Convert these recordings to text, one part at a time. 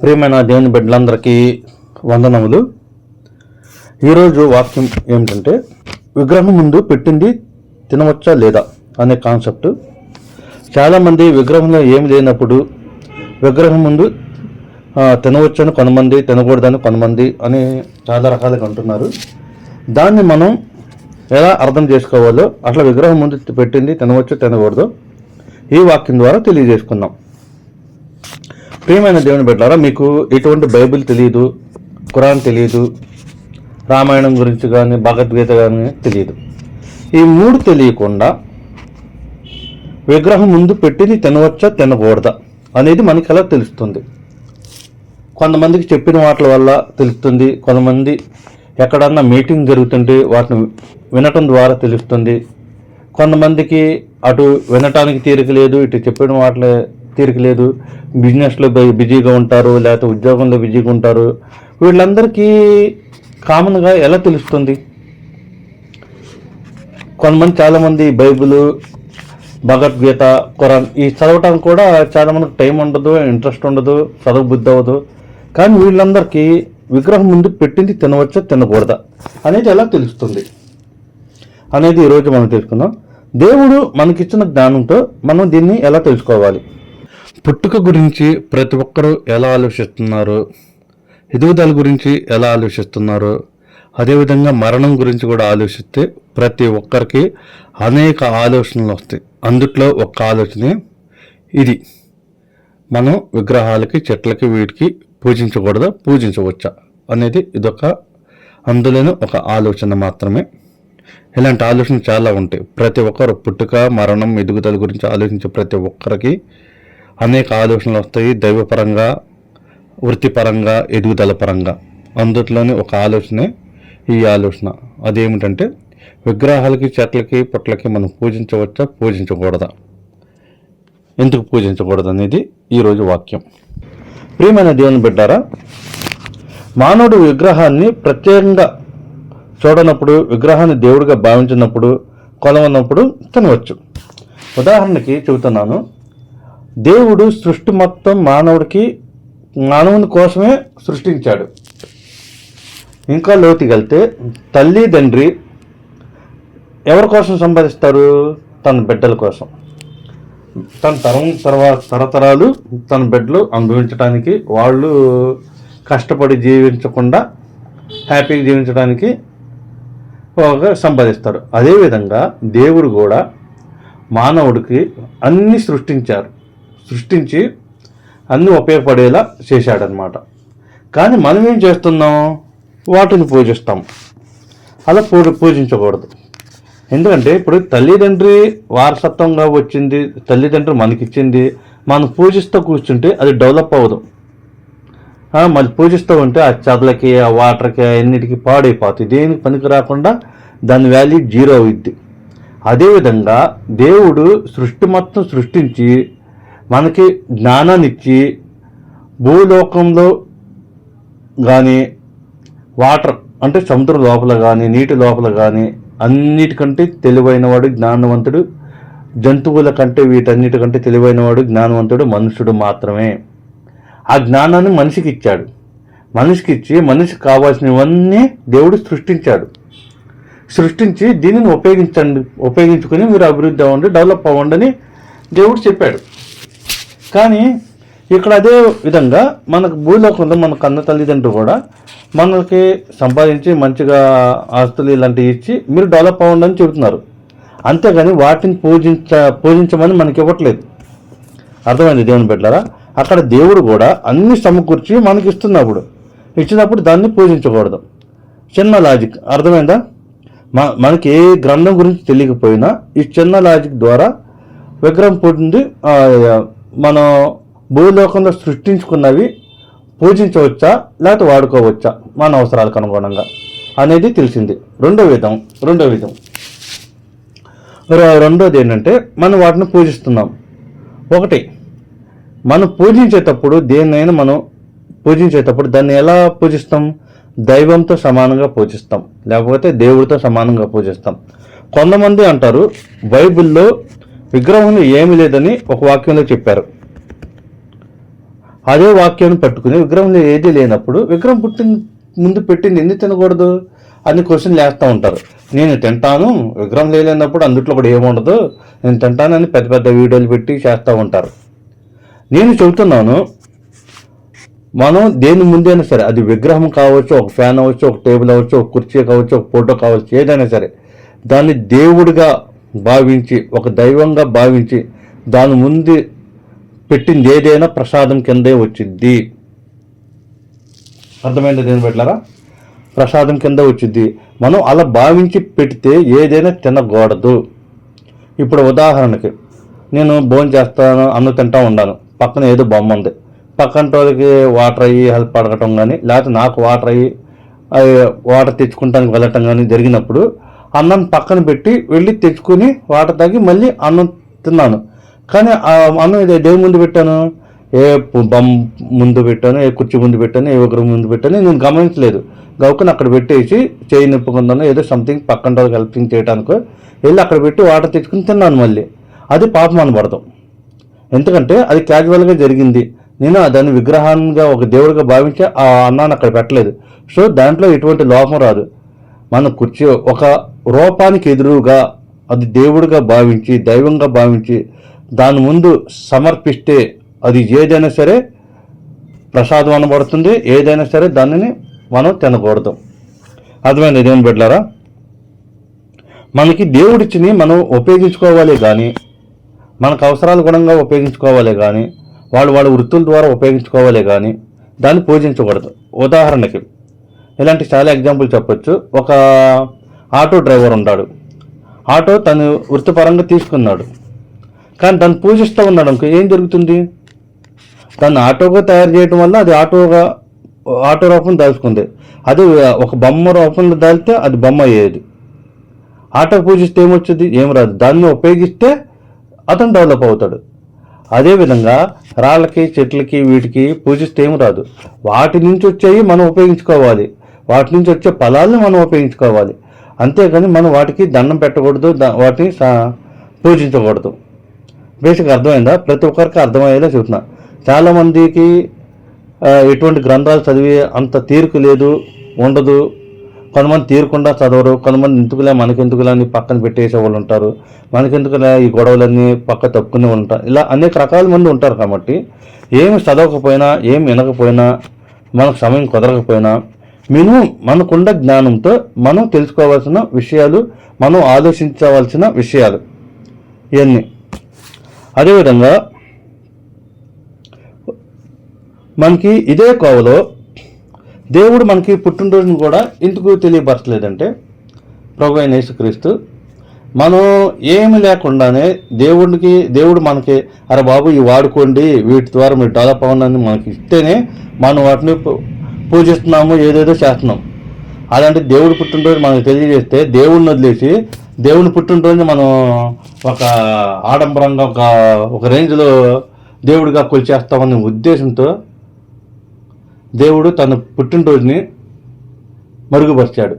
ప్రియమైన దేవుని బిడ్డలందరికీ వందనములు. ఈరోజు వాక్యం ఏమిటంటే విగ్రహం ముందు పెట్టింది తినవచ్చా లేదా అనే కాన్సెప్ట్. చాలామంది విగ్రహంలో ఏమి లేనప్పుడు విగ్రహం ముందు తినవచ్చని కొంతమంది తినకూడదని కొంతమంది అని చాలా రకాలుగా అంటున్నారు. దాన్ని మనం ఎలా అర్థం చేసుకోవాలో అట్లా విగ్రహం ముందు పెట్టింది తినవచ్చు తినకూడదు. ఈ వాక్యం ద్వారా తెలియజేసుకుందాం. ప్రియమైన దేవుని బిడ్డారా మీకు ఎటువంటి బైబిల్ తెలియదు ఖురాన్ తెలియదు రామాయణం గురించి కానీ భగవద్గీత కానీ తెలియదు ఈ మూడు తెలియకుండా విగ్రహం ముందు పెట్టింది తినవచ్చా తినకూడదా అనేది మనకి ఎలా తెలుస్తుంది? కొంతమందికి చెప్పిన వాటి వల్ల తెలుస్తుంది కొంతమంది ఎక్కడన్నా మీటింగ్ జరుగుతుంటే వాటిని వినటం ద్వారా తెలుస్తుంది. కొంతమందికి అటు వినటానికి తీరిక లేదు ఇటు చెప్పిన వాటిలో తీరిక లేదు. బిజినెస్లో బిజీగా ఉంటారు లేకపోతే ఉద్యోగంలో బిజీగా ఉంటారు. వీళ్ళందరికీ కామన్గా ఎలా తెలుస్తుంది? కొంతమంది చాలామంది బైబిల్ భగవద్గీత ఖురాన్ ఈ చదవటానికి కూడా చాలామందికి టైం ఉండదు ఇంట్రెస్ట్ ఉండదు చదువు బుద్ధి అవ్వదు. కానీ వీళ్ళందరికీ విగ్రహం ముందు పెట్టింది తినవచ్చా తినకూడదా అనేది ఎలా తెలుస్తుంది? అనేది ఈరోజు మనం తెలుసుకుందాం. దేవుడు మనకిచ్చిన జ్ఞానంతో మనం దీన్ని ఎలా తెలుసుకోవాలి? పుట్టుక గురించి ప్రతి ఒక్కరూ ఎలా ఆలోచిస్తున్నారు? ఎదుగుదల గురించి ఎలా ఆలోచిస్తున్నారు? అదేవిధంగా మరణం గురించి కూడా ఆలోచిస్తే ప్రతి ఒక్కరికి అనేక ఆలోచనలు వస్తాయి. అందుట్లో ఒక్క ఆలోచనే ఇది. మనం విగ్రహాలకి చెట్లకి వీటికి పూజించకూడదా పూజించవచ్చా అనేది ఇదొక అందులోనే ఒక ఆలోచన మాత్రమే. ఇలాంటి ఆలోచన చాలా ఉంటాయి. ప్రతి ఒక్కరు పుట్టుక మరణం ఎదుగుదల గురించి ఆలోచించే ప్రతి ఒక్కరికి అనేక ఆలోచనలు వస్తాయి. దైవపరంగా వృత్తిపరంగా ఎదుగుదల పరంగా. అందుట్లోనే ఒక ఆలోచనే ఈ ఆలోచన. అదేమిటంటే విగ్రహాలకి చెట్లకి పుట్లకి మనం పూజించవచ్చా పూజించకూడదా? ఎందుకు పూజించకూడదు అనేది ఈరోజు వాక్యం. ప్రియమైన దేవుని బిడ్డారా మానవుడు విగ్రహాన్ని ప్రత్యేకంగా చూడనప్పుడు విగ్రహాన్ని దేవుడిగా భావించినప్పుడు కొలవనప్పుడు తినవచ్చు. ఉదాహరణకి చెబుతున్నాను దేవుడు సృష్టి మొత్తం మానవుడికి మానవుని కోసమే సృష్టించాడు. ఇంకా లోతుకి వెళ్తే తల్లి తండ్రి ఎవరి కోసం సంపాదిస్తారు? తన బిడ్డల కోసం. తన తరం తర్వాత తరతరాలు తన బిడ్డలు అనుభవించడానికి వాళ్ళు కష్టపడి జీవించకుండా హ్యాపీగా జీవించడానికి ఒక సంపాదిస్తారు. అదేవిధంగా దేవుడు కూడా మానవుడికి అన్ని సృష్టించారు. సృష్టించి అన్ని ఉపయోగపడేలా చేశాడనమాట కానీ మనం ఏం చేస్తున్నాం? వాటిని పూజిస్తాం. అలా పూ పూజించకూడదు. ఎందుకంటే ఇప్పుడు తల్లిదండ్రి వారసత్వంగా వచ్చింది తల్లిదండ్రులు మనకిచ్చింది మనం పూజిస్తూ కూర్చుంటే అది డెవలప్ అవ్వదు. మళ్ళీ మరి పూజిస్తూ ఉంటే ఆ చెదలకి ఆ వాటర్కి అన్నిటికీ పాడైపోతుంది దేనికి పనికి రాకుండా దాని వాల్యూ జీరో అవుద్ది అదేవిధంగా దేవుడు సృష్టి మొత్తం సృష్టించి మనకి జ్ఞానాన్ని ఇచ్చి భూలోకంలో కానీ వాటర్ అంటే సముద్రం లోపల కానీ నీటి లోపల కానీ అన్నిటికంటే తెలివైనవాడు జ్ఞానవంతుడు. జంతువుల కంటే వీటన్నిటికంటే తెలివైనవాడు జ్ఞానవంతుడు మనుషుడు మాత్రమే. ఆ జ్ఞానాన్ని మనిషికి ఇచ్చాడు. మనిషికి ఇచ్చి మనిషికి కావాల్సినవన్నీ దేవుడు సృష్టించాడు. సృష్టించి దీనిని ఉపయోగించండి ఉపయోగించుకొని మీరు అభివృద్ధి అవ్వండి డెవలప్ అవ్వండి అని దేవుడు చెప్పాడు. కానీ ఇక్కడ అదే విధంగా మనకు భూలోకంలో మన కన్న తల్లిదండ్రులు కూడా మనకి సంపాదించి మంచిగా ఆస్తులు ఇలాంటివి ఇచ్చి మీరు డెవలప్ అవ్వండి అని చెబుతున్నారు. అంతేగాని వాటిని పూజించ పూజించమని మనకి ఇవ్వట్లేదు. అర్థమైంది దేవుని పెట్టారా అక్కడ దేవుడు కూడా అన్ని సమకూర్చి మనకి ఇస్తున్నప్పుడు ఇచ్చినప్పుడు దాన్ని పూజించకూడదు. చిన్న లాజిక్. అర్థమైందా? మ మనకి ఏ గ్రంథం గురించి తెలియకపోయినా ఈ చిన్న లాజిక్ ద్వారా విగ్రహం పుట్టింది మనం భూలోకంలో సృష్టించుకున్నవి పూజించవచ్చా లేకపోతే వాడుకోవచ్చా? మన అవసరాలకు అనుగుణంగా. అనేది తెలిసింది. రెండో విధం రెండో విధం. రెండోది ఏంటంటే మనం వాటిని పూజిస్తున్నాం. ఒకటి మనం పూజించేటప్పుడు దేన్నైనా మనం పూజించేటప్పుడు దాన్ని ఎలా పూజిస్తాం? దైవంతో సమానంగా పూజిస్తాం. లేకపోతే దేవుడితో సమానంగా పూజిస్తాం. కొంతమంది అంటారు బైబిల్లో విగ్రహం ఏమీ లేదని ఒక వాక్యంలో చెప్పారు. అదే వాక్యాన్ని పట్టుకుని విగ్రహంలో ఏది లేనప్పుడు విగ్రహం పుట్టిన ముందు పెట్టింది ఎందుకు తినకూడదు అని క్వశ్చన్ లేస్తూ ఉంటారు. నేను తింటాను విగ్రహం లేనప్పుడు అందుట్లో కూడా ఏముండదు నేను తింటానని పెద్ద పెద్ద వీడియోలు పెట్టి చేస్తూ ఉంటారు. నేను చెబుతున్నాను మనం దేని ముందైనా సరే అది విగ్రహం కావచ్చు ఒక ఫ్యాన్ అవ్వచ్చు ఒక టేబుల్ అవ్వచ్చు ఒక కుర్చీ కావచ్చు ఒక ఫోటో కావచ్చు ఏదైనా సరే దాన్ని దేవుడిగా భావించి ఒక దైవంగా భావించి దాని ముందు పెట్టింది ఏదైనా ప్రసాదం కిందే వచ్చిద్ది. అర్థమైంది దేని పెట్టారా ప్రసాదం కింద వచ్చింది మనం అలా భావించి పెడితే ఏదైనా తినకూడదు. ఇప్పుడు ఉదాహరణకి నేను భోజనం చేస్తాను అన్ను తింటా ఉన్నాను. పక్కన ఏదో బొమ్మ ఉంది. పక్కన వాళ్ళకి వాటర్ అయ్యి హెల్ప్ అడగటం కానీ లేకపోతే నాకు వాటర్ అయ్యి అవి వాటర్ తెచ్చుకుంటానికి వెళ్ళటం కానీ జరిగినప్పుడు అన్నం పక్కన పెట్టి వెళ్ళి తెచ్చుకుని వాటర్ తాగి మళ్ళీ అన్నం తిన్నాను. కానీ ఆ అన్నం ఇది దేని ముందు పెట్టాను ఏ పు- బొమ్మ ముందు పెట్టాను ఏ కుర్చీ ముందు పెట్టాను ఏ ఒకరి ముందు పెట్టాను నేను గమనించలేదు. గౌకని అక్కడ పెట్టేసి చేయి నిప్పుకుందాను ఏదో సంథింగ్ పక్కన వాళ్ళకి హెల్పింగ్ చేయడానికి వెళ్ళి అక్కడ పెట్టి వాటర్ తెచ్చుకుని తిన్నాను మళ్ళీ. అది పాపం అనబడతాం ఎందుకంటే అది క్యాజువల్గా జరిగింది. నేను దాన్ని విగ్రహంగా ఒక దేవుడిగా భావించి ఆ అన్నాన్ని అక్కడ పెట్టలేదు. సో దాంట్లో ఎటువంటి లోపం రాదు. మన కుర్చీ ఒక రూపానికి ఎదురుగా అది దేవుడిగా భావించి దైవంగా భావించి దాని ముందు సమర్పిస్తే అది ఏదైనా సరే ప్రసాదం అనబడుతుంది. ఏదైనా సరే దానిని మనం తినకూడదు. అర్థమైంది దేవుని బిడ్డారా మనకి దేవుడిచ్చిని మనం ఉపయోగించుకోవాలి కానీ మనకు అవసరాల గుణంగా ఉపయోగించుకోవాలి కానీ వాళ్ళు వాళ్ళ వృత్తుల ద్వారా ఉపయోగించుకోవాలి కానీ దాన్ని పూజించకూడదు. ఉదాహరణకి ఇలాంటి చాలా ఎగ్జాంపుల్ చెప్పొచ్చు. ఒక ఆటో డ్రైవర్ ఉన్నాడు ఆటో తను వృత్తిపరంగా తీసుకున్నాడు. కానీ దాన్ని పూజిస్తూ ఉన్నాడు అనుకో ఏం జరుగుతుంది? దాన్ని ఆటోగా తయారు చేయడం వల్ల అది ఆటోగా ఆటో రూపం దాల్చుకుంది. అది ఒక బొమ్మ రూపంలో దాల్తే అది బొమ్మ అయ్యేది. ఆటో పూజిస్తే ఏమొచ్చింది? ఏం రాదు. దాన్ని ఉపయోగిస్తే అతను డెవలప్ అవుతాడు. అదేవిధంగా రాళ్ళకి చెట్లకి వీటికి పూజిస్తే ఏం రాదు. వాటి నుంచి వచ్చేవి మనం ఉపయోగించుకోవాలి. వాటి నుంచి వచ్చే ఫలాలను మనం ఉపయోగించుకోవాలి. అంతేకాని మనం వాటికి దండం పెట్టకూడదు వాటిని సా- పూజించకూడదు. బేసిక్ అర్థమైందా? ప్రతి ఒక్కరికి అర్థమయ్యేలా చెబుతున్నా చాలామందికి ఎటువంటి గ్రంథాలు చదివి అంత తీరిక లేదు ఉండదు. కొంతమంది తీరకుండా చదవరు కొంతమంది ఎందుకులే మనకెందుకులే అని పక్కన పెట్టేసే వాళ్ళు ఉంటారు. మనకెందుకులే ఈ గొడవలన్నీ పక్క తప్పుకునే వాళ్ళు ఉంటారు. ఇలా అనేక రకాల మంది ఉంటారు కాబట్టి ఏమి చదవకపోయినా ఏమి వినకపోయినా మనకు సమయం కుదరకపోయినా మినిమం మనకున్న జ్ఞానంతో మనం తెలుసుకోవాల్సిన విషయాలు మనం ఆలోచించవలసిన విషయాలు ఇవన్నీ. అదేవిధంగా మనకి ఇదే కోవలో దేవుడు మనకి పుట్టినరోజును కూడా ఎందుకు తెలియపరచలేదంటే ప్రభు అయిన యేసుక్రీస్తు మనం ఏమి లేకుండానే దేవుడికి దేవుడు మనకి అరే బాబు ఇవి వాడుకోండి వీటి ద్వారా మీరు డెవలప్ అవ్వండి మనకి ఇస్తేనే మనం వాటిని పూ- పూజిస్తున్నాము ఏదేదో చేస్తున్నాం. అలాంటి దేవుడు పుట్టినరోజు మనకు తెలియజేస్తే దేవుడిని వదిలేసి దేవుని పుట్టినరోజు మనం ఒక ఆడంబరంగా ఒక ఒక రేంజ్లో దేవుడిగా కొలిచేస్తామనే ఉద్దేశంతో దేవుడు తన పుట్టినరోజుని మరుగుపరిచాడు.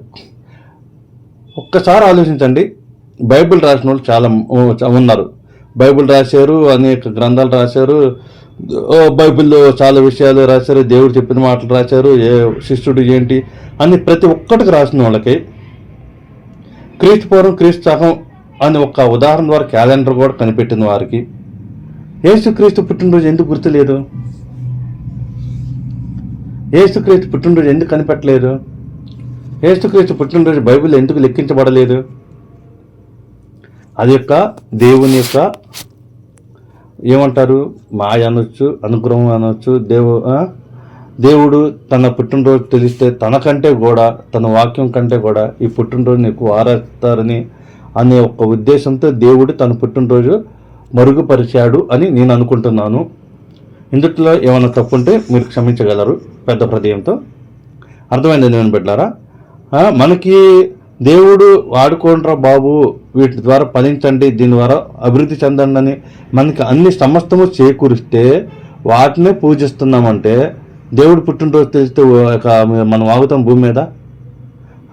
ఒక్కసారి ఆలోచించండి. బైబిల్ రాసిన వాళ్ళు చాలా ఉన్నారు. బైబిల్ రాశారు అనేక గ్రంథాలు రాశారు. ఓ బైబిల్లో చాలా విషయాలు రాశారు. దేవుడు చెప్పిన మాటలు రాశారు. ఏ శిష్యుడు ఏంటి అని ప్రతి ఒక్కటికి రాసిన వాళ్ళకి క్రీస్తు పూర్వం క్రీస్తు సహం అని ఒక ఉదాహరణ ద్వారా క్యాలెండర్ కూడా కనిపెట్టింది వారికి. యేసుక్రీస్తు పుట్టినరోజు ఎందుకు గుర్తులేదు? ఏసుక్రీస్తు పుట్టినరోజు ఎందుకు కనిపెట్టలేదు? ఏసుక్రీస్తు పుట్టినరోజు బైబిల్ ఎందుకు లెక్కించబడలేదు? అది యొక్క దేవుని యొక్క ఏమంటారు? మాయ అనొచ్చు అనుగ్రహం అనొచ్చు దేవు దేవుడు తన పుట్టినరోజు తెలిస్తే తనకంటే కూడా తన వాక్యం కంటే కూడా ఈ పుట్టినరోజుని ఎక్కువ ఆరాధిస్తారని అనే ఒక ఉద్దేశంతో దేవుడు తన పుట్టినరోజు మరుగుపరిచాడు అని నేను అనుకుంటున్నాను. ఇందుట్లో ఏమైనా తప్పుంటే మీరు క్షమించగలరు పెద్ద హృదయంతో. అర్థమైంది నేను బిడ్డారా? మనకి దేవుడు వాడుకోండ్రా బాబు వీటి ద్వారా ఫలించండి దీని ద్వారా అభివృద్ధి చెందండి అని మనకి అన్ని సమస్తము చేకూరిస్తే వాటినే పూజిస్తున్నామంటే దేవుడు పుట్టినరోజు తెలిస్తే ఒక మనం ఆగుతాం భూమి మీద.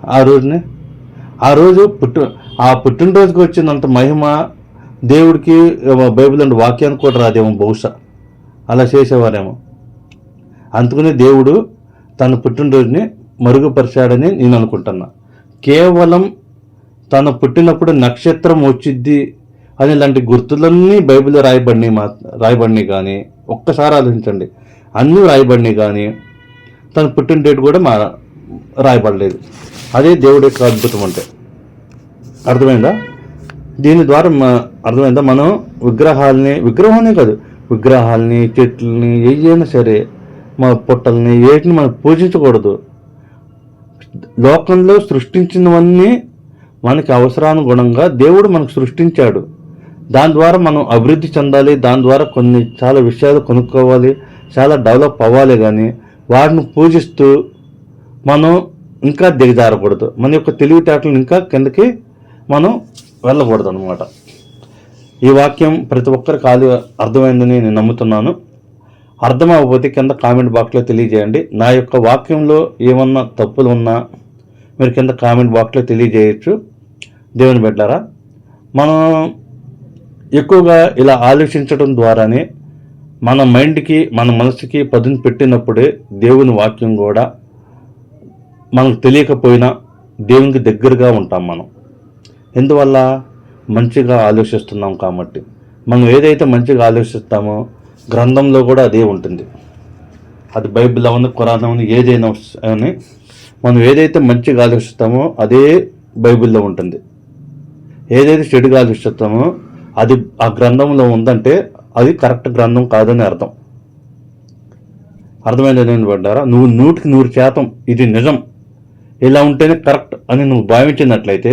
ఆ రోజుని ఆ రోజు పుట్టు ఆ పుట్టినరోజుకి వచ్చినంత మహిమ దేవుడికి బైబిల్ అండ్ వాక్యానికి కూడా రాదేమో బహుశా. అలా చేసేవారేమో. అందుకనే దేవుడు తన పుట్టినరోజుని మరుగుపరిచాడని నేను అనుకుంటున్నా. కేవలం తను పుట్టినప్పుడు నక్షత్రం వచ్చిద్ది అని ఇలాంటి గుర్తులన్నీ బైబిల్లో రాయబడినాయి మా రాయబడినాయి కానీ ఒక్కసారి ఆలోచించండి. అన్నీ రాయబడినాయి కానీ తన పుట్టిన డేట్ కూడా మా రాయబడలేదు అదే దేవుడి యొక్క అద్భుతం అంటే. అర్థమైందా? దీని ద్వారా మా అర్థమైందా? మనం విగ్రహాలని విగ్రహాలనే కాదు విగ్రహాలని చెట్లని ఏదైనా సరే మా పుట్టల్ని వేటిని మనం పూజించకూడదు. లోకంలో సృష్టించినవన్నీ మనకి అవసరానుగుణంగా దేవుడు మనకు సృష్టించాడు. దాని ద్వారా మనం అభివృద్ధి చెందాలి దాని ద్వారా కొన్ని చాలా విషయాలు కొనుక్కోవాలి చాలా డెవలప్ అవ్వాలి కానీ వాటిని పూజిస్తూ మనం ఇంకా దిగజారకూడదు. మన యొక్క తెలివితేటలు ఇంకా కిందకి మనం వెళ్ళకూడదు అనమాట ఈ వాక్యం ప్రతి ఒక్కరికి ఆలు అర్థమైందని నేను నమ్ముతున్నాను. అర్థం అవ్వకపోతే కింద కామెంట్ బాక్స్లో తెలియజేయండి. నా యొక్క వాక్యంలో ఏమన్నా తప్పులు ఉన్నా మీరు కింద కామెంట్ బాక్స్లో తెలియజేయచ్చు. దేవుని బిడ్డారా మనం ఎక్కువగా ఇలా ఆలోచించడం ద్వారానే మన మైండ్కి మన మనసుకి పదును పెట్టినప్పుడే దేవుని వాక్యం కూడా మనకు తెలియకపోయినా దేవునికి దగ్గరగా ఉంటాం మనం. ఎందువల్ల? మంచిగా ఆలోచిస్తున్నాం కాబట్టి. మనం ఏదైతే మంచిగా ఆలోచిస్తామో గ్రంథంలో కూడా అదే ఉంటుంది. అది బైబిల్ అవని ఖురాన్ అవని ఏదైనా అని మనం ఏదైతే మంచిగా ఆలోచిస్తామో అదే బైబిల్లో ఉంటుంది. ఏదైతే చెడుగా ఆలోచిస్తామో అది ఆ గ్రంథంలో ఉందంటే అది కరెక్ట్ గ్రంథం కాదని అర్థం. అర్థమైంది నేను పడ్డారా? నువ్వు నూటికి నూరు శాతం ఇది నిజం. ఇలా ఉంటేనే కరెక్ట్ అని నువ్వు భావించినట్లయితే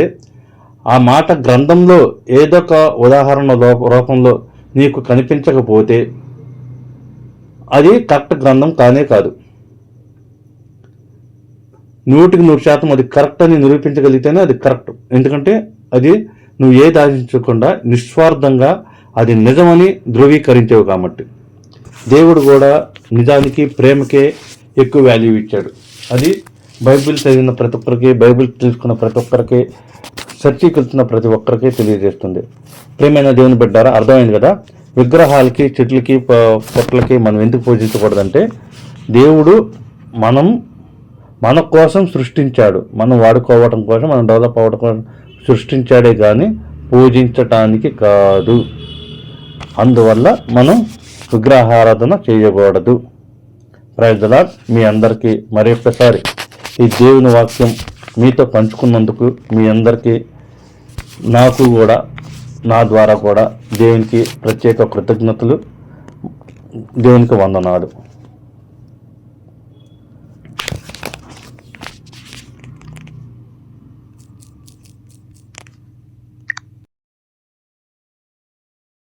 ఆ మాట గ్రంథంలో ఏదో ఒక ఉదాహరణ రూపంలో నీకు కనిపించకపోతే అది కరెక్ట్ గ్రంథం కానే కాదు. నూటికి నూరు శాతం అది కరెక్ట్ అని నిరూపించగలిగితేనే అది కరెక్ట్. ఎందుకంటే అది నువ్వు ఏది ఆశించకుండా నిస్వార్థంగా అది నిజమని ధృవీకరించేవు కాబట్టి. దేవుడు కూడా నిజానికి ప్రేమకే ఎక్కువ వాల్యూ ఇచ్చాడు. అది బైబిల్ చదివిన ప్రతి ఒక్కరికి బైబిల్ తెలుసుకున్న ప్రతి ఒక్కరికి చర్చికి వెళ్తున్న ప్రతి ఒక్కరికి తెలియజేస్తుంది. ప్రేమైన దేవుని బిడ్డారా అర్థమైంది కదా? విగ్రహాలకి చెట్లకి పొట్లకి మనం ఎందుకు పూజించకూడదంటే దేవుడు మనం మన కోసం సృష్టించాడు. మనం వాడుకోవటం కోసం మనం డెవలప్ అవ్వడం కోసం సృష్టించాడే కానీ పూజించటానికి కాదు. అందువల్ల మనం విగ్రహారాధన చేయకూడదు. ప్రజలా మీ అందరికీ మరొకసారి ఈ దేవుని వాక్యం మీతో పంచుకున్నందుకు మీ అందరికీ నాకు కూడా నా ద్వారా కూడా దేవునికి ప్రత్యేక కృతజ్ఞతలు దేవునికి వందనాలు.